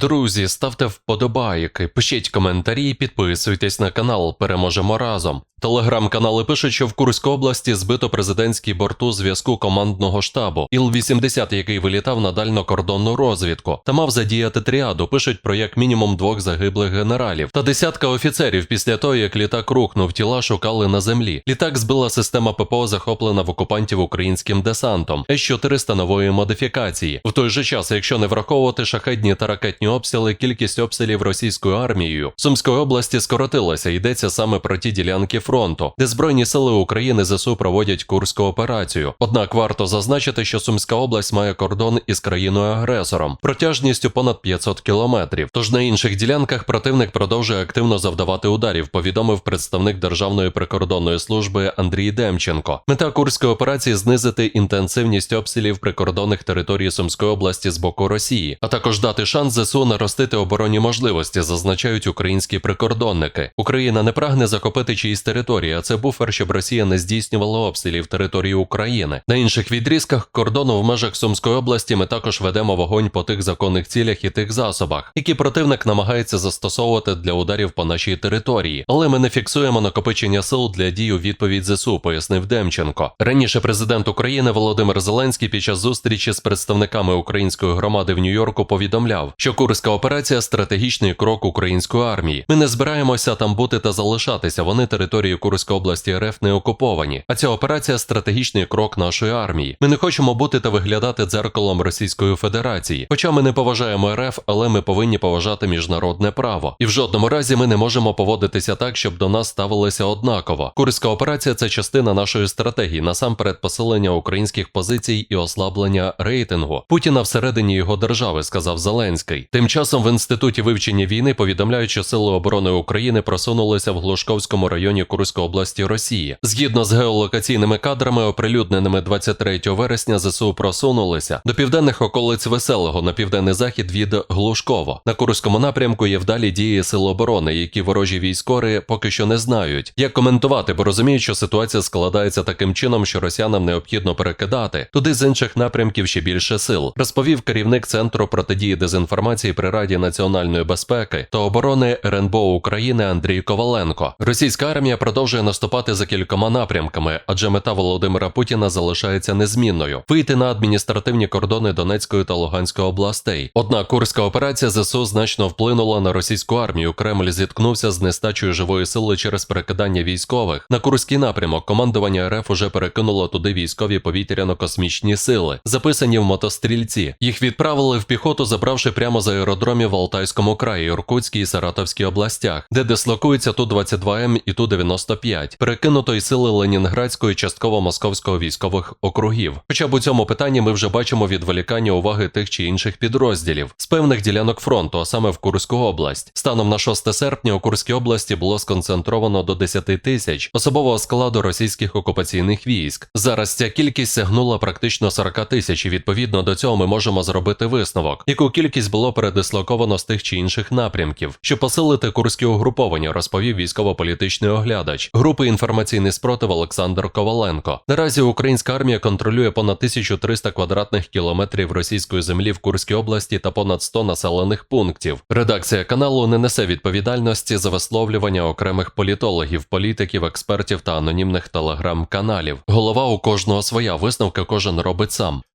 Друзі, ставте вподобайки, пишіть коментарі, підписуйтесь на канал. Переможемо разом. Телеграм-канали пишуть, що в Курській області збито президентський борту зв'язку командного штабу Іл-80, який вилітав на дальнокордонну розвідку, та мав задіяти тріаду. Пишуть про як мінімум двох загиблих генералів та десятка офіцерів після того, як літак рухнув, тіла шукали на землі. Літак збила система ППО, захоплена в окупантів українським десантом, С-400 нової модифікації. В той же час, якщо не враховувати шахедні та ракетні обстріли, кількість обстрілів російською армією Сумської області скоротилася. Йдеться саме про ті ділянки фронту, де Збройні сили України ЗСУ проводять курську операцію. Однак варто зазначити, що Сумська область має кордон із країною-агресором протяжністю понад 500 кілометрів. Тож на інших ділянках противник продовжує активно завдавати ударів. Повідомив представник Державної прикордонної служби Андрій Демченко. Мета курської операції знизити інтенсивність обстрілів прикордонних територій Сумської області з боку Росії, а також дати шанс ЗСУ наростити оборонні можливості, зазначають українські прикордонники. Україна не прагне захопити чиїсь території, а це буфер, щоб Росія не здійснювала обстрілів території України. На інших відрізках кордону в межах Сумської області ми також ведемо вогонь по тих законних цілях і тих засобах, які противник намагається застосовувати для ударів по нашій території. Але ми не фіксуємо накопичення сил для дій у відповідь ЗСУ, пояснив Демченко. Раніше президент України Володимир Зеленський під час зустрічі з представниками української громади в Нью-Йорку повідомляв, що курська операція стратегічний крок української армії. Ми не збираємося там бути та залишатися. Вони території Курської області РФ не окуповані. А ця операція стратегічний крок нашої армії. Ми не хочемо бути та виглядати дзеркалом Російської Федерації. Хоча ми не поважаємо РФ, але ми повинні поважати міжнародне право. І в жодному разі ми не можемо поводитися так, щоб до нас ставилися однаково. Курська операція це частина нашої стратегії, насамперед посилення українських позицій і ослаблення рейтингу Путіна всередині його держави, сказав Зеленський. Тим часом в інституті вивчення війни повідомляють, що сили оборони України просунулися в Глушковському районі Курської області Росії. Згідно з геолокаційними кадрами, оприлюдненими 23 вересня, ЗСУ просунулися до південних околиць Веселого на південний захід від Глушково. На Курському напрямку є вдалі дії сил оборони, які ворожі військори поки що не знають, як коментувати, бо розуміють, що ситуація складається таким чином, що росіянам необхідно перекидати туди з інших напрямків ще більше сил, розповів керівник центру протидії дезінформації при Раді національної безпеки та оборони РНБО України Андрій Коваленко. Російська армія продовжує наступати за кількома напрямками, адже мета Володимира Путіна залишається незмінною вийти на адміністративні кордони Донецької та Луганської областей. Однак курська операція ЗСУ значно вплинула на російську армію. Кремль зіткнувся з нестачею живої сили через перекидання військових на курський напрямок. Командування РФ уже перекинуло туди військові повітряно-космічні сили, записані в мотострільці. Їх відправили в піхоту, забравши прямо з аеродромів в Алтайському краї, Іркутській і Саратовській областях, де дислокуються Ту-22М і Ту-95, перекинуто й сили Ленінградської, частково московського військових округів. Хоча б у цьому питанні ми вже бачимо відволікання уваги тих чи інших підрозділів з певних ділянок фронту, а саме в Курську область. Станом на 6 серпня у Курській області було сконцентровано до 10 тисяч особового складу російських окупаційних військ. Зараз ця кількість сягнула практично 40 тисяч, і відповідно до цього ми можемо зробити висновок, яку кількість було передислоковано з тих чи інших напрямків, щоб посилити курські угруповання, розповів військово-політичний оглядач групи інформаційний спротив Олександр Коваленко. Наразі українська армія контролює понад 1300 квадратних кілометрів російської землі в Курській області та понад 100 населених пунктів. Редакція каналу не несе відповідальності за висловлювання окремих політологів, політиків, експертів та анонімних телеграм-каналів. Голова у кожного своя висновка кожен робить сам.